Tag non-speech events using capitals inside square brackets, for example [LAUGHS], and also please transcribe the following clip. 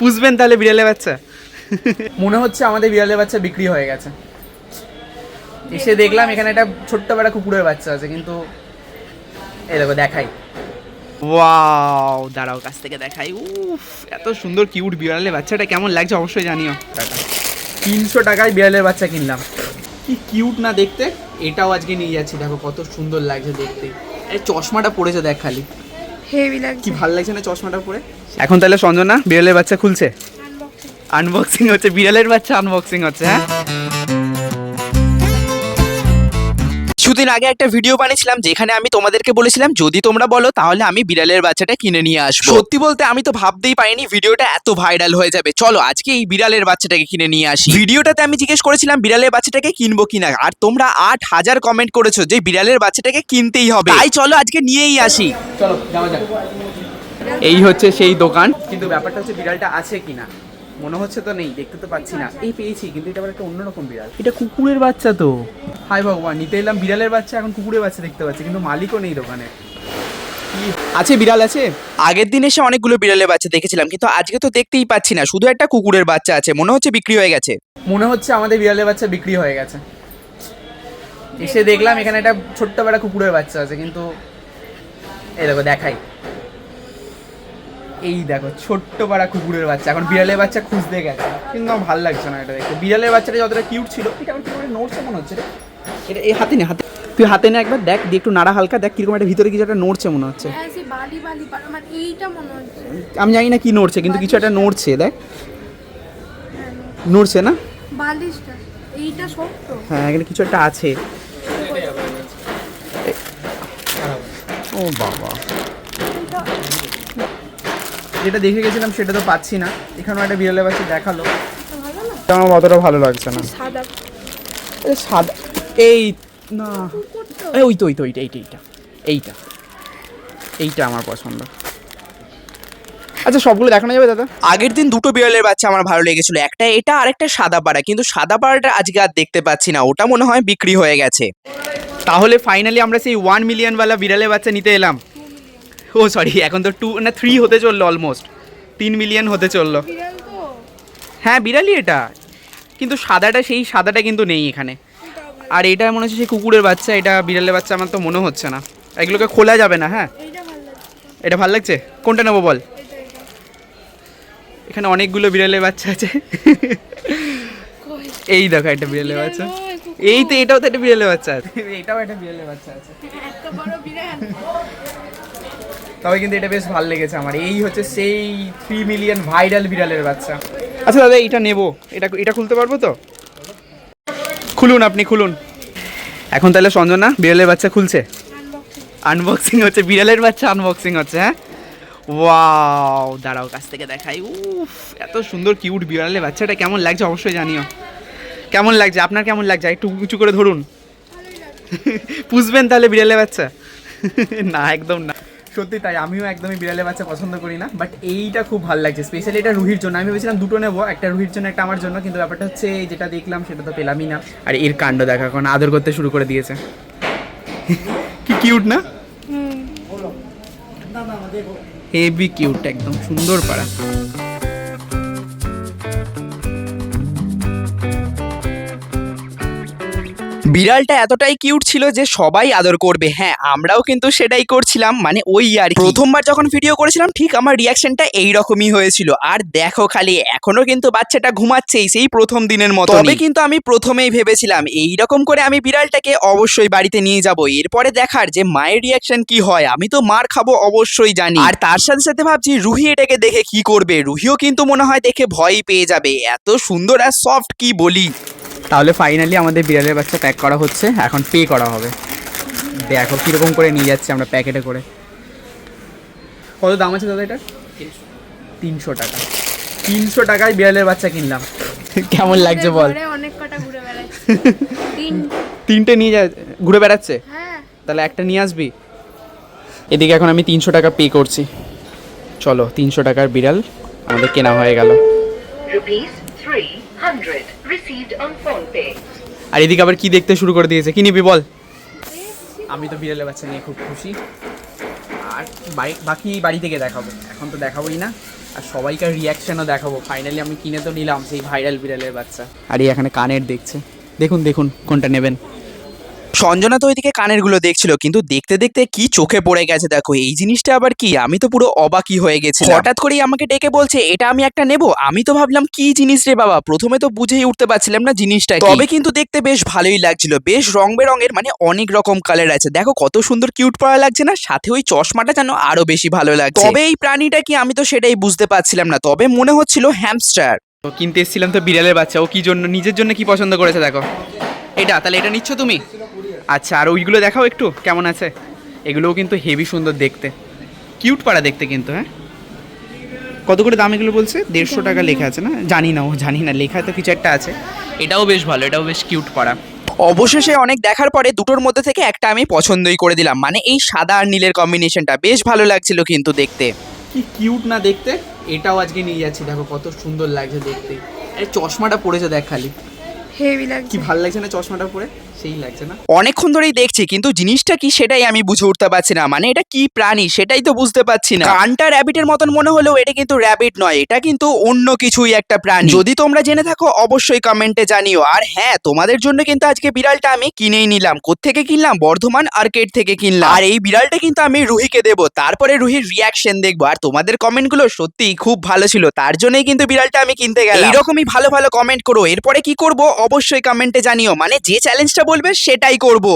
পুষবেন তাহলে বিড়ালের বাচ্চা? মনে হচ্ছে আমাদের বিড়ালের বাচ্চা বিক্রি হয়ে গেছে। এসে দেখলাম এখানে একটা ছোট্ট বেড়া কুকুরের বাচ্চা আছে কিন্তু এই দেখো দেখাই। ওয়াও দাঁড়াও কাছ থেকে দেখাই। উফ এত সুন্দর কিউট বিড়ালের বাচ্চাটা কেমন লাগছে অবশ্যই জানিও। তিনশো টাকায় বিড়ালের বাচ্চা কিনলাম। কি কিউট না দেখতে? এটাও আজকে নিয়ে যাচ্ছি দেখো কত সুন্দর লাগছে দেখতে। এই চশমাটা পড়েছে দেখ খালি। হেভি লাগছে। কি ভালো লাগছে না চশমাটা পরে? এখন তাহলে সঞ্জনা বিড়ালের বাচ্চা খুলছে? আনবক্সিং হচ্ছে বিড়ালের বাচ্চা আনবক্সিং হচ্ছে হ্যাঁ? কিছুদিন আগে একটা ভিডিও বানিয়েছিলাম যেখানে আমি তোমাদেরকে বলেছিলাম যদি তোমরা বলো তাহলে আমি বিড়ালের বাচ্চাটা কিনে নিয়ে আসব। সত্যি বলতে আমি তো ভাবতেই পারিনি ভিডিওটা এত ভাইরাল হয়ে যাবে। চলো আজকে এই বিড়ালের বাচ্চাটাকে কিনে নিয়ে আসি। ভিডিওটাতে আমি জিজ্ঞেস করেছিলাম বিড়ালের বাচ্চাটাকে কিনবো কিনা? আর তোমরা আট হাজার কমেন্ট করেছ যে বিড়ালের বাচ্চাটাকে কিনতেই হবে। তাই চলো আজকে নিয়েই আসি। চলো যাওয়া যাক। এই হচ্ছে সেই দোকান। কিন্তু ব্যাপারটা হচ্ছে বিড়ালটা আছে কিনা? মনে হচ্ছে তো নেই দেখতে তো পাচ্ছি না। এই পেয়েছি কিন্তু এটা আবার একটা অন্যরকম বিড়াল। এটা কুকুরের বাচ্চা তো। হাই ভগবান নিতে এলাম বিড়ালের বাচ্চা এখন কুকুরের বাচ্চা দেখতে পাচ্ছি কিন্তু মালিকও নেই দোকানে। আছে বিড়াল আছে? আগের দিন এসে অনেকগুলো বিড়ালের বাচ্চা দেখেছিলাম কিন্তু আজকে তো দেখতেই পাচ্ছি না শুধু একটা কুকুরের বাচ্চা আছে মনে হচ্ছে বিক্রি হয়ে গেছে। মনে হচ্ছে আমাদের বিড়ালের বাচ্চা বিক্রি হয়ে গেছে। এসে দেখলাম এখানে একটা ছোট্ট বেড়া কুকুরের বাচ্চা আছে কিন্তু এই দেখো দেখাই। এই দেখো ছোট্ট পাড়া কুকুরের বাচ্চা। এখন বিড়ালের বাচ্চা খুঁজতে গেছে। কিন্তু আমার ভালো লাগছে না এটা দেখতে। বিড়ালের বাচ্চাটা যতটা কিউট ছিল এটা আমার কীরকম নড়ছে মনে হচ্ছে এটা এই হাতে নে হাতে তুই হাতে নে একবার দেখ দিয়ে একটু নাড়া হালকা দেখ কীরকম একটা ভিতরে কিছু একটা নড়ছে মনে হচ্ছে। হ্যাঁ মনে হচ্ছে। আমি জানি না কি নড়ছে কিন্তু কিছু একটা নড়ছে দেখ। নড়ছে না? এইটা শক্ত হ্যাঁ এখানে কিছু একটা আছে। ও বাবা। যেটা দেখে গেছিলাম সেটা তো পাচ্ছি না। এখানেও একটা বিড়ালের বাচ্চা দেখাল। ভালো আমার অতটা ভালো লাগছে না। সাদা। সাদা। এই না। এই ওই তো ওই তো এইটা এইটা এইটা। এইটা। এইটা আমার পছন্দ। আচ্ছা সবগুলো দেখানো যাবে দাদা? আগের দিন দুটো বিড়ালের বাচ্চা আমার ভালো লেগেছিল। একটা এটা আর একটা সাদা পাড়া। কিন্তু সাদা পাড়াটা আজকে আর দেখতে পাচ্ছি না। ওটা মনে হয় বিক্রি হয়ে গেছে। তাহলে ফাইনালি আমরা সেই ওয়ান মিলিয়নওয়ালা বিড়ালের বাচ্চা নিতে এলাম। ও সরি এখন তো টু না থ্রি হতে চলল অলমোস্ট তিন মিলিয়ন হতে চলল। হ্যাঁ বিড়ালি এটা। কিন্তু সাদাটা সেই সাদাটা কিন্তু নেই এখানে। আর এটা মনে হচ্ছে সেই কুকুরের বাচ্চা এটা বিড়ালের বাচ্চা আমার তো মনে হচ্ছে না। এগুলোকে খোলা যাবে না হ্যাঁ? এইটা ভালো লাগছে। এটা ভালো লাগছে? কোনটা নেব বল? এটা এটা এখানে অনেকগুলো বিড়ালের বাচ্চা আছে। এই দেখো একটা বিড়ালের বাচ্চা। এই তো এটাও তো একটা বিড়ালের বাচ্চা আছে। এটাও একটা বিড়ালের বাচ্চা আছে। এত বড় বিড়াল। তবে কিন্তু এটা বেশ ভালো লেগেছে আমার। এই হচ্ছে সেই থ্রি মিলিয়ন ভাইরাল বিড়ালের বাচ্চা। আচ্ছা দাদা এটা নেব। এটা এটা খুলতে পারব তো? খুলুন আপনি, খুলুন। এখন তাহলে সঞ্জনা, বিড়ালের বাচ্চা খুলছে? আনবক্সিং হচ্ছে, বিড়ালের বাচ্চা আনবক্সিং হচ্ছে হ্যাঁ? ওয়াও দাঁড়াও, কাছ থেকে দেখাই। উফ, এত সুন্দর কিউট বিড়ালের বাচ্চাটা কেমন লাগছে অবশ্যই জানিও। কেমন লাগছে? আপনার কেমন লাগছে? একটু উঁচু করে ধরুন। [LAUGHS] পুষবেন তাহলে বিড়ালের বাচ্চা। [LAUGHS] না, একদম না। সত্যি তাই আমিও একদমই বিড়ালে বাচ্চা পছন্দ করি না বাট এইটা খুব ভালো লাগছে স্পেশালি এটা রুহির জন্য। আমি ভেবেছিলাম দুটো নেব একটা রুহির জন্য একটা আমার জন্য কিন্তু ব্যাপারটা হচ্ছে যেটা দেখলাম সেটা তো পেলামই না। আর এর কাণ্ড দেখা এখন আদর করতে শুরু করে দিয়েছে। কি কিউট না? হেভি কিউট একদম সুন্দর পাড়া। বিড়ালটা এতটাই কিউট ছিল যে সবাই আদর করবে। হ্যাঁ আমরাও কিন্তু সেটাই করছিলাম মানে ওই আর। প্রথমবার যখন ভিডিও করেছিলাম ঠিক আমার রিয়াকশনটা এইরকমই হয়েছিল। আর দেখো খালি এখনও কিন্তু বাচ্চাটা ঘুমাচ্ছেই সেই প্রথম দিনের মতো তবে কিন্তু আমি প্রথমেই ভেবেছিলাম এই রকম করে আমি বিড়ালটাকে অবশ্যই বাড়িতে নিয়ে যাব। এরপরে দেখার যে মায়ের রিয়াকশন কি হয় আমি তো মার খাব অবশ্যই জানি। আর তার সাথে সাথে ভাবছি রুহি এটাকে দেখে কি করবে? রুহিও কিন্তু মনে হয় দেখে ভয়ই পেয়ে যাবে। এত সুন্দর আর সফট কি বলি? তাহলে ফাইনালি আমাদের বিড়ালের বাচ্চা প্যাক করা হচ্ছে। এখন পে করা হবে। দেখো কীরকম করে নিয়ে যাচ্ছি আমরা প্যাকেটে করে। কত দাম আছে দাদা এটা তিনশো টাকা। তিনশো টাকায় বিড়ালের বাচ্চা কিনলাম। কেমন লাগছে বল? অনেক কটা ঘুরে বেড়াচ্ছে। তিনটে নিয়ে যা ঘুরে বেড়াচ্ছে? হ্যাঁ। তাহলে একটা নিয়ে আসবি? এদিকে এখন আমি তিনশো টাকা পে করছি। চলো তিনশো টাকার বিড়াল আমাদের কেনা হয়ে গেল। Rupees 300 received on phone pay. আর এদিকে আবার কি দেখতে শুরু করে দিয়েছে? কি নিবি বল? আমি তো বিড়ালের বাচ্চা নিয়ে খুব খুশি। আর বাড়ি বাকি বাড়ি থেকে দেখাবো। এখন তো দেখাবোই না। আর সবাইকার রিয়াকশনও দেখাবো। ফাইনালি আমি কিনে তো নিলাম সেই ভাইরাল বিড়ালের বাচ্চা। আর এখানে কানের দেখছে। দেখুন দেখুন কোনটা নেবেন। সঞ্জনা তো ওইদিকে কানেরগুলো দেখছিল কিন্তু দেখতে দেখতে কি চোখে পড়ে গেছে দেখো এই জিনিসটা আবার কি? আমি তো পুরো অবাকই হয়ে গেছি হঠাৎ করেই আমাকে ডেকে বলছে এটা আমি একটা নেব? আমি তো ভাবলাম কি জিনিস রে বাবা? প্রথমে তো বুঝেই উঠতে পারছিলাম না জিনিসটা তবে কিন্তু দেখতে বেশ ভালোই লাগছিল বেশ রং বেরঙের মানে অনেক রকম কালার আছে। দেখো কত সুন্দর কিউট পড়া লাগছে না সাথে ওই চশমাটা যেন আরও বেশি ভালো লাগছে। তবে এই প্রাণীটা কি আমি তো সেটাই বুঝতে পারছিলাম না তবে মনে হচ্ছিল হ্যামস্টার তো কিনতে এসেছিলাম তো বিড়ালের বাচ্চা ও কি জন্য নিজের জন্য কি পছন্দ করেছে দেখো। এটা, তাহলে এটা নিচ্ছ তুমি? আচ্ছা আর ওইগুলো দেখাও একটু, কেমন আছে? এগুলোও কিন্তু হেভি সুন্দর দেখতে। কিউট পাড়া দেখতে কিন্তু হ্যাঁ? কত করে দাম এগুলো বলছে? দেড়শো টাকা লেখা আছে, না? জানি না, ও জানি না লেখা তো কিছু একটা আছে। এটাও বেশ ভালো, এটাও বেশ কিউট পাড়া। অবশেষে অনেক দেখার পরে দুটোর মধ্যে থেকে একটা আমি পছন্দই করে দিলাম। মানে এই সাদা আর নীলের কম্বিনেশনটা বেশ ভালো লাগছিল কিন্তু দেখতে। কি কিউট না দেখতে? এটাও আজকে নিয়ে যাচ্ছি, দেখো কত সুন্দর লাগছে দেখতে। চশমাটা পড়েছে দেখ খালি। হেভি লাগছে। কি ভালো লাগছে না চশমাটা পরে? সেই লাগছে না। অনেকক্ষণ ধরেই দেখছি কিন্তু জিনিসটা কি সেটাই আমি বুঝে উঠতে পারছি না। মানে এটা কি প্রাণী সেটাই তো বুঝতে পারছি না। কানটা র্যাবিটের মতন মনে হলেও এটা কিন্তু র্যাবিট নয় এটা কিন্তু অন্য কিছুই একটা প্রাণী। যদি তোমরা জেনে থাকো অবশ্যই কমেন্টে জানিও। আর হ্যাঁ তোমাদের জন্য কিন্তু আজকে বিড়ালটা আমি কিনেই নিলাম। কোত্থেকে কিনলাম? বর্ধমান আর্কেড থেকে কিনলাম। আর এই বিড়ালটা কিন্তু আমি রুহিকে দেবো। তারপরে রুহির রিয়াকশন দেখব। আর তোমাদের কমেন্টগুলো সত্যিই খুব ভালো ছিল। তার জন্যই কিন্তু বিড়ালটা আমি কিনতে গেলাম। এইরকমই ভালো ভালো কমেন্ট করো। এরপরে কি করব? অবশ্যই কমেন্টে জানিও। মানে যে চ্যালেঞ্জটা বলবে সেটাই করব।